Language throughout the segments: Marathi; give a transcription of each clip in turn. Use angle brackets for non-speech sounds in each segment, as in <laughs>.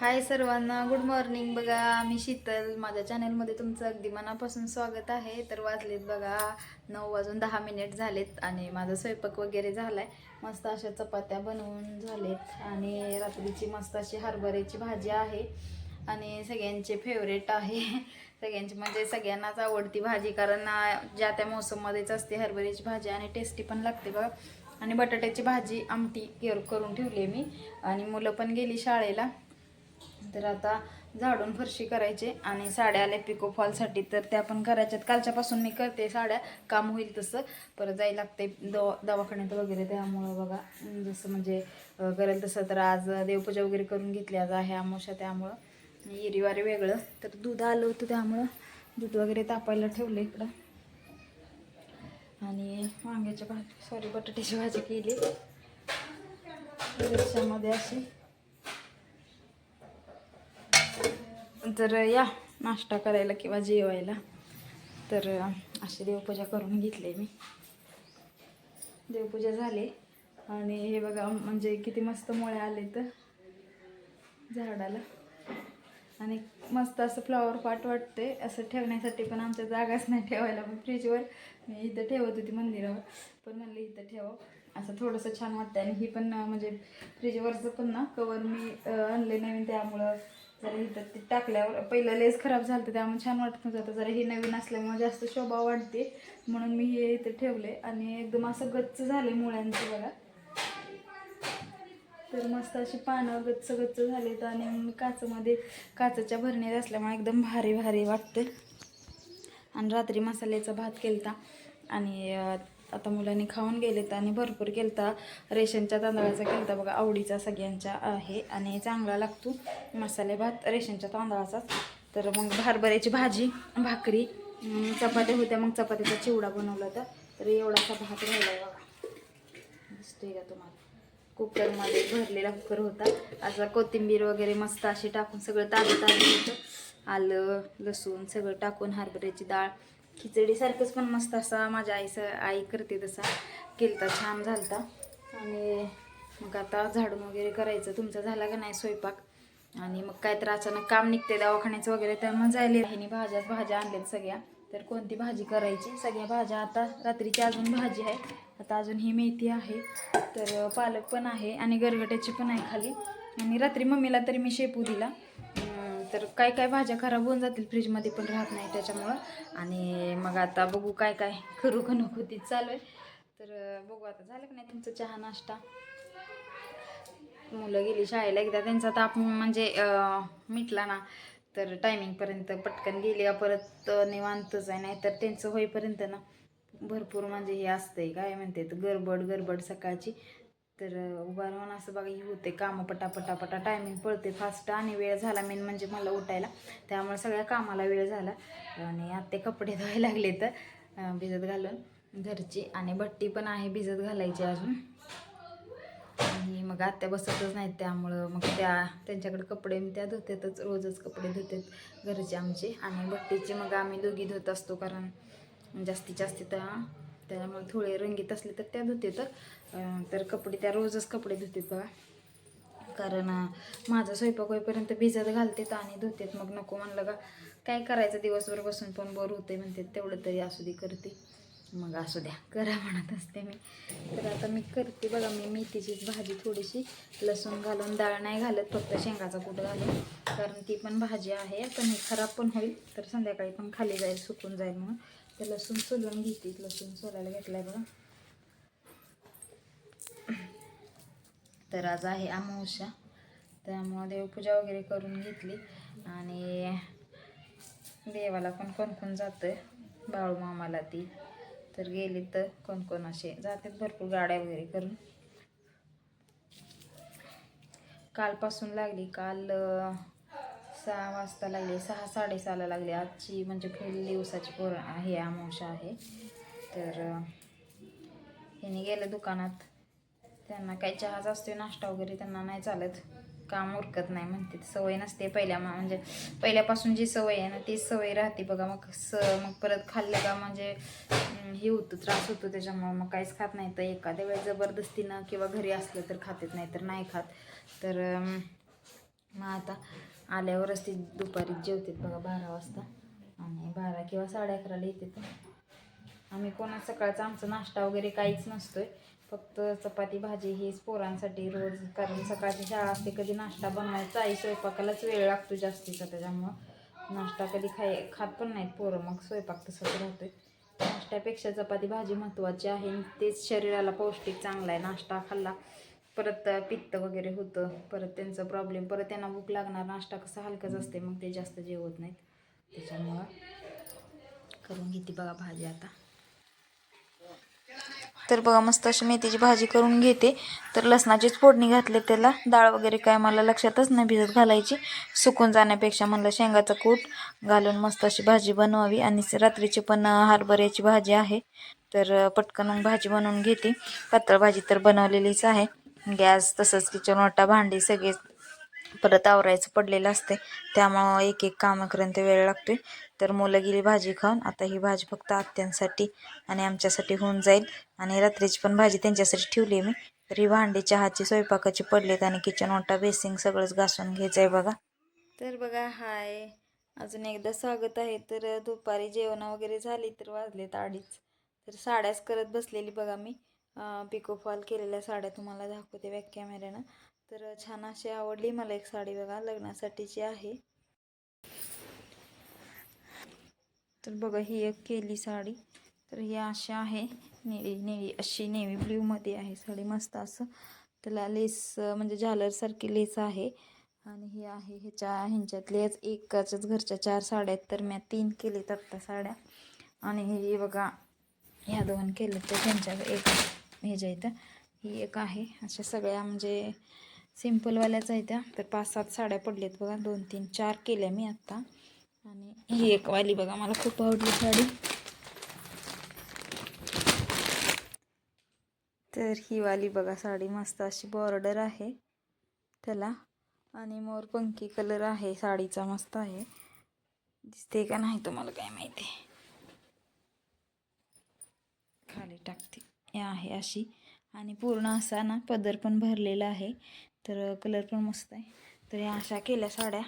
हाय सर्वांना गुड मॉर्निंग बघा मी शीतल. माझ्या चॅनलमध्ये तुमचं अगदी मनापासून स्वागत आहे. तर वाजलेत बघा नऊ वाजून दहा मिनिट झालेत आणि माझा स्वयंपाक वगैरे झाला आहे मस्त अशा चपात्या बनवून झालेत. आणि रात्रीची मस्त अशी हरभऱ्याची भाजी आहे. आणि सगळ्यांचे फेवरेट आहे. सगळ्यांची म्हणजे सगळ्यांनाच आवडती भाजी कारण ज्या त्या मोसममध्येच असते हरभऱ्याची भाजी आणि टेस्टी पण लागते बघा. आणि बटाट्याची भाजी आमटी केअर करून ठेवली आहे मी. आणि मुलं पण गेली शाळेला. तर आता झाडून फरशी करायचे आणि साड्या आल्या पिको फॉलसाठी. तर त्या पण करायच्यात. कालच्यापासून मी करते साड्या. काम होईल तसं. परत जायला लागते दवा दवाखान्यात वगैरे. त्यामुळं बघा जसं म्हणजे करेल तसं. तर आज देवपूजा वगैरे करून घेतली. आज आहे आमोशा त्यामुळं. येरीवारी वेगळं. तर दूध आलं होतं त्यामुळं. दूध वगैरे तापायला ठेवलं इकडं. आणि वांग्याच्या भाजी सॉरी बटाट्याची भाजी केली. त्याच्यामध्ये अशी. तर या नाश्ता करायला किंवा जेवायला तर अशी देवपूजा करून घेतली मी. देवपूजा झाली. आणि हे बघा म्हणजे किती मस्त मुळे आले तर झाडाला. आणि मस्त असं फ्लॉवर पाट वाटते असं ठेवण्यासाठी पण आमच्या जागाच नाही ठेवायला. पण फ्रीजवर मी इथं ठेवत होती मंदिरावर. पण म्हणलं इथं ठेवा असं थोडंसं छान वाटतं आणि ही पण म्हणजे फ्रीजवरचं पण ना कवर मी आणले नवीन त्यामुळं. जरा इथं ते टाकल्यावर पहिलं लेस खराब झालं तर त्यामुळे छान वाटत नव्हतं. जरा ही नवीन असल्यामुळे जास्त शोभा वाढते म्हणून मी हे इथं ठेवले आणि एकदम असं गच्च झाले मुळ्यांचं बघा. तर मस्त अशी पानं गच्च गच्च तर आणि काचमध्ये काचेच्या भरणीत असल्यामुळे एकदम भारी भारी वाटते आणि रात्री मसाल्याचा भात केलता आणि आता मुलांनी खाऊन गेलेत आणि भरपूर केलता. रेशनच्या तांदळाचा केलता बघा आवडीचा सगळ्यांच्या आहे आणि चांगला लागतो. मसाले भात रेशनच्या तांदळाचाच. तर मग हरभऱ्याची भाजी भाकरी चपात्या होत्या मग चपात्याचा चिवडा बनवला होता. तर एवढासा भात राहिला बघा. दिसतोय का तुम्हाला? कुकरमध्ये भरलेला कुकर होता. असा कोथिंबीर वगैरे मस्त अशी टाकून सगळं ताजं ताजं होतं. आलं लसूण सगळं टाकून हरभऱ्याची डाळ खिचडीसारखंच पण मस्त असा माझ्या आईस आई करते तसा. केलता छान झालता. आणि मग आता झाडून वगैरे करायचं. तुमचा झाला का नाही स्वयंपाक? आणि मग काय तर अचानक काम निघते दवाखान्याचं वगैरे तर मग जायला. ह्यानी भाज्याच भाज्या आणल्यात सगळ्या. तर कोणती भाजी करायची? सगळ्या भाज्या आता रात्रीची अजून भाजी आहे. आता अजून ही मेथी आहे. तर पालक पण आहे आणि गरगट्याची पण आहे खाली. आणि रात्री मम्मीला तरी मी शेपू दिला. तर काय काय भाज्या खराब होऊन जातील फ्रीजमध्ये पण राहत नाही त्याच्यामुळं. आणि मग आता बघू काय काय करू का नको ती चालू आहे. तर बघू आता झालं का नाही तुमचं चहा नाश्ता. मुलं गेली शाळेला एकदा त्यांचा ताप म्हणजे मिटला ना तर टायमिंगपर्यंत पटकन गेली. परत निवांतच आहे नाही तर त्यांचं होईपर्यंत ना भरपूर म्हणजे हे असतंय काय म्हणते तर गडबड गडबड सकाळची. तर उभा राहून असं बघा हे होते कामं पटापटापटा टायमिंग पळते फास्ट आणि वेळ झाला मेन म्हणजे मला उठायला. त्यामुळे सगळ्या कामाला वेळ झाला. आणि आत्ते कपडे धुवायला लागले तर भिजत घालून घरची आणि भट्टी पण आहे भिजत घालायची अजून. आणि मग आत्या बसतच नाहीत त्यामुळं मग त्या त्यांच्याकडे कपडे त्या धुतातच रोजच कपडे धुतात घरचे आमचे. आणि भट्टीचे मग आम्ही दोघी धुत असतो कारण जास्तीत जास्त त्या त्यामुळे थोडे रंगीत असले तर त्या धुते तर तर कपडे त्या रोजच कपडे धुते बघा. कारण माझा स्वयंपाक होईपर्यंत भिजत घालतेत आणि धुतेत. मग नको म्हणलं का काय करायचं? दिवसभर बसून पण बोर होते म्हणते तेवढं तरी असू दे करते. मग असू द्या करा म्हणत असते मी. तर आता मी करते बघा मी मेथीचीच भाजी थोडीशी लसूण घालून डाळ नाही घालत फक्त शेंगाचा कूट घालून. कारण ती पण भाजी आहे पण ही खराब पण होईल तर संध्याकाळी पण खाली जाईल सुकून जाईल म्हणून. तर लसूण सोलून घेते लसूण सोलायला घेतलाय बघा. तर आज आहे अमावस्या. त्यामुळं देवपूजा वगैरे करून घेतली. आणि देवाला पण कोण कोण जातं बाळू मामाला ती. तर गेली तर कोण कोण असे. जातात भरपूर गाड्या वगैरे करून. कालपासून लागली. काल सहा वाजता लागली. सहा साडेसहाला लागली. आजची म्हणजे पहिली दिवसाची पोर आहे अमावस्या आहे. तर हिने गेलं दुकानात. त्यांना काही चहाच असतो नाश्ता वगैरे त्यांना नाही चालत. काम उरकत नाही म्हणते सवय नसते पहिल्या म्हणजे पहिल्यापासून जी सवय आहे ना ती सवय राहते बघा. मग स मग परत खाल्लं का म्हणजे हे होतं त्रास होतो त्याच्यामुळं. मग काहीच खात नाही. तर एखाद्या वेळेस जबरदस्तीनं किंवा घरी असलं तर खातेत नाही तर नाही खात. तर मग आता आल्यावरच ती दुपारी जेवतात बघा बारा वाजता. आणि बारा किंवा साडे अकराला येते आम्ही कोणा सकाळचा आमचा नाश्ता वगैरे काहीच नसतोय. फक्त चपाती भाजी हीच पोरांसाठी रोज. कारण सकाळची शाळा असते कधी नाश्ता बनवायचा आई स्वयंपाकालाच वेळ लागतो जास्तीचा त्याच्यामुळं. नाश्ता कधी खाय खात पण नाहीत पोरं मग स्वयंपाक तसंच राहतोय. नाश्त्यापेक्षा चपाती भाजी महत्त्वाची आहे. तेच शरीराला पौष्टिक चांगला आहे नाश्ता खाल्ला परत पित्त वगैरे होतं परत त्यांचं प्रॉब्लेम परत त्यांना भूक लागणार नाश्ता कसा हलकाच असते मग ते जास्त जेवत नाहीत. त्याच्यामुळं करून घेते बघा भाजी आता. तर बघा मस्त अशी मेथीची भाजी करून घेते. तर लसणाचीच फोडणी घातली त्याला. डाळ वगैरे काय मला लक्षातच नाही भिजत घालायची. सुकून जाण्यापेक्षा म्हणलं शेंगाचं कूट घालून मस्त अशी भाजी बनवावी. आणि रात्रीची पण हरभऱ्याची भाजी आहे. तर पटकन मग भाजी बनवून घेते. पातळ भाजी तर बनवलेलीच आहे. गॅस तसंच किचन वाटा भांडी सगळे परत आवरायचं पडलेलं असते त्यामुळं एक एक कामं करून वेळ आहे तर मुलं गेली भाजी खाऊन आता ही भाजी फक्त आत्यांसाठी आणि आमच्यासाठी होऊन जाईल. आणि रात्रीची पण भाजी त्यांच्यासाठी ठेवली मी. तर ही भांडी चहाची स्वयंपाकाची पडलेत आणि किचन ओटा बेसिंग सगळंच घासून घ्यायचं आहे बघा. तर बघा हाय. अजून एकदा स्वागत आहे. तर दुपारी जेवण वगैरे झाली तर वाजलेत अडीच. तर साड्याच करत बसलेली बघा मी. पिको फॉल केलेल्या साड्या तुम्हाला दाखवते बॅक कॅमेऱ्यानं. तर छान अशी आवडली मला एक साडी बघा लग्नासाठीची आहे. तर बघा ही एक केली साडी. तर ही अशी आहे निळी निळी अशी नेव्ही ब्ल्यूमध्ये आहे साडी मस्त असं. त्याला लेस म्हणजे झालरसारखी लेस आहे. आणि ही आहे ह्याच्या ह्यांच्यातल्याच एकाच्याच घरच्या चार साड्या आहेत. तर मी तीन केलेत आत्ता साड्या. आणि ही बघा ह्या दोन केले तर त्यांच्या एक ह्याच्या इथं. ही एक आहे. अशा सगळ्या म्हणजे सिम्पलवाल्याच आहे त्या. तर पाच सात साड्या पडल्यात बघा. दोन तीन चार केल्या मी आत्ता. आणि ही एक वाली बघा. मला खूप आवडली साडी. तर ही वाली बघा. साडी मस्त अशी बॉर्डर आहे. त्याला. आणि मोरपंखी कलर आहे. साडीचा मस्त आहे. दिसते का नाही तुम्हाला काय माहिती? खाली टाकते. हे आहे अशी. आणि पूर्ण असा ना पदर पण भरलेला आहे. तर कलर पण मस्त आहे. तर या अशा केल्या साड्या.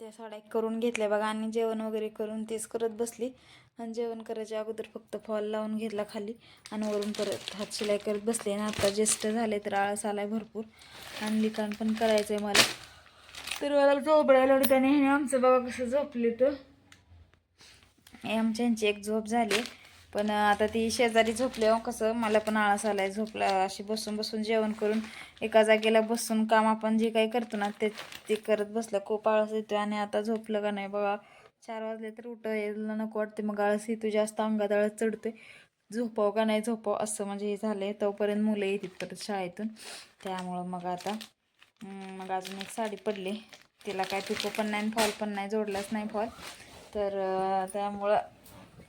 त्या साड्या करून घेतल्या बघा. आणि जेवण वगैरे करून तेच करत बसली. आणि जेवण करायच्या अगोदर फक्त फॉल लावून घेतला खाली. आणि वरून परत हात शिलाई करत बसले. आणि आता ज्येष्ठ झाले तर आळस आला आहे भरपूर. आणि लिखाण पण करायचं आहे मला. तर मला झोपडायला लागली त्याने. ह्याने आमचं बघा कसं झोपले तर. आमच्यांची एक झोप झाली. पण आता ती शेजारी झोपल्यावर हो, कसं मला पण आळस आलाय झोपला अशी बसून बसून जेवण करून एका जागेला बसून काम आपण जे काही करतो ना ते ते करत बसलं. खूप आळस येतो आणि आता झोपलं का नाही बघा. चार वाजले तर उठ यायला नको वाटते मग आळस येतो जास्त अंगात आळस चढतोय. झोपाव का नाही झोपाव असं म्हणजे हे झालं आहे तोपर्यंत मुलं येतात परत शाळेतून. त्यामुळं मग आता मग अजून एक साडी पडली. तिला काय पिको पण नाही फॉल पण नाही जोडलाच नाही फॉल. तर त्यामुळं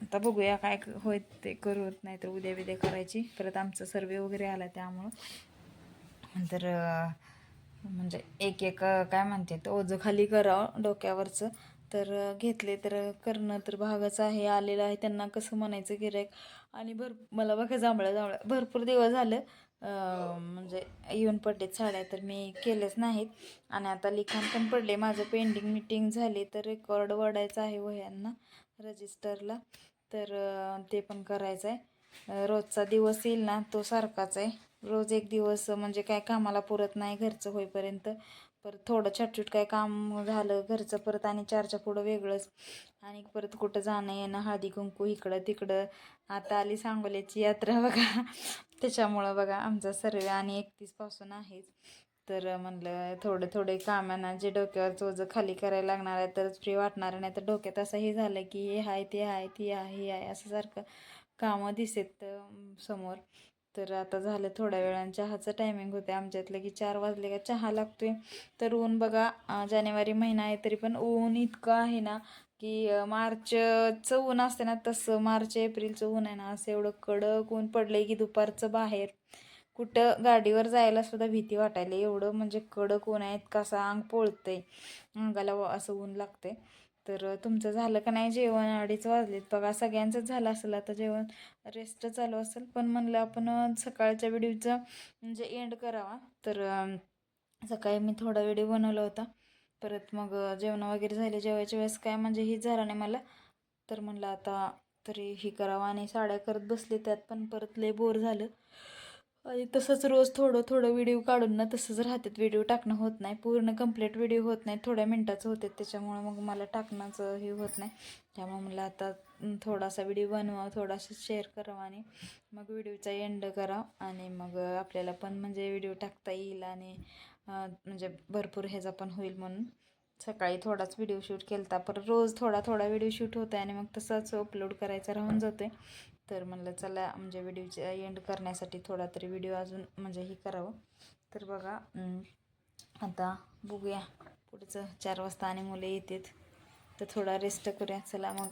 आता बघूया काय होत ते करू नाही तर उद्या बिद्या करायची. परत आमचं सर्वे वगैरे आला त्यामुळं. तर म्हणजे एक एक काय म्हणते तर ओझं खाली करावं डोक्यावरचं. तर घेतले तर करणं तर भागच आहे आलेलं आहे त्यांना कसं म्हणायचं गिरायक आणि भर मला बघा जांभळं जांभळं. भरपूर दिवस झालं म्हणजे येऊन पडलेत साड्या तर मी केलेच नाहीत. आणि आता लिखाण पण पडले. माझं पेंडिंग मिटिंग झाली तर रेकॉर्ड वाढायचं आहे वह्यांना रजिस्टरला तर ते पण करायचं आहे रोजचा दिवस येईल ना तो सारखाच आहे. रोज एक दिवस म्हणजे काय कामाला पुरत नाही घरचं होईपर्यंत. परत थोडं छटछुट काय काम झालं घरचं परत आणि चारच्या पुढं वेगळंच. आणि परत कुठं जाणं येणं हळदी कुंकू इकडं तिकडं. आता आली सांगोल्याची यात्रा बघा. <laughs> त्याच्यामुळं बघा आमचा सर्व आणि एकतीसपासून आहेच. तर म्हणलं थोडे थोडे कामांना जे डोक्यावर ओझं खाली करायला लागणार आहे तरच फ्री वाटणार नाही तर डोक्यात असंही झालं की हे आहे ते आहे ती आहे हे आहे असं सारखं कामं दिसेत समोर. तर आता झालं थोड्या वेळानं चहाचं टायमिंग होते आमच्यातलं की चार वाजले का चहा लागतोय. तर ऊन बघा जानेवारी महिना आहे तरी पण ऊन इतकं आहे ना की मार्चचं ऊन असते ना तसं मार्च एप्रिलचं ऊन आहे ना असं एवढं कडक ऊन पडलं की दुपारचं बाहेर कुठं गाडीवर जायला सुद्धा भीती वाटायला एवढं म्हणजे कडक ऊन आहेत कसं अंग पोळतंय. अंगाला असं ऊन लागतंय. तर तुमचं झालं का नाही जेवण? अडीच वाजलेत. बघा सगळ्यांचंच झालं असेल आता जेवण. रेस्ट चालू असेल पण म्हणलं आपण सकाळच्या व्हिडिओचं म्हणजे एंड करावा. तर सकाळी मी थोडा व्हिडिओ बनवला होता. परत मग जेवण वगैरे झाले जेवायच्या वेळेस काय म्हणजे हेच झालं नाही मला. तर म्हणलं आता तरी ही करावं आणि साड्या करत बसले त्यात पण परत लय बोर झालं. तसंच रोज थोडं थोडं व्हिडिओ काढून ना तसंच राहतात व्हिडिओ टाकणं होत नाही पूर्ण कंप्लीट व्हिडिओ होत नाही थोड्या मिनटाचं होते त्याच्यामुळं मग मला टाकण्याचं हे होत नाही. त्यामुळे मला आता थोडासा व्हिडिओ बनवा थोडासा शेअर करावा आणि मग व्हिडिओचा एंड करा. आणि मग आपल्याला पण म्हणजे व्हिडिओ टाकता येईल आणि म्हणजे भरपूर ह्याचा पण होईल म्हणून. सकाळी थोडाच व्हिडिओ शूट केला होता पर रोज थोडा थोडा व्हिडिओ शूट होतो आहे आणि मग तसाच अपलोड करायचा राहून जातोय. तर म्हणलं चला म्हणजे व्हिडिओचा एंड करण्यासाठी थोडा तरी व्हिडिओ अजून म्हणजे हे करावं. तर बघा आता बघूया. पुढचं चार वाजता आणि मुलं येतात. तर थोडा रेस्ट करूया. चला मग.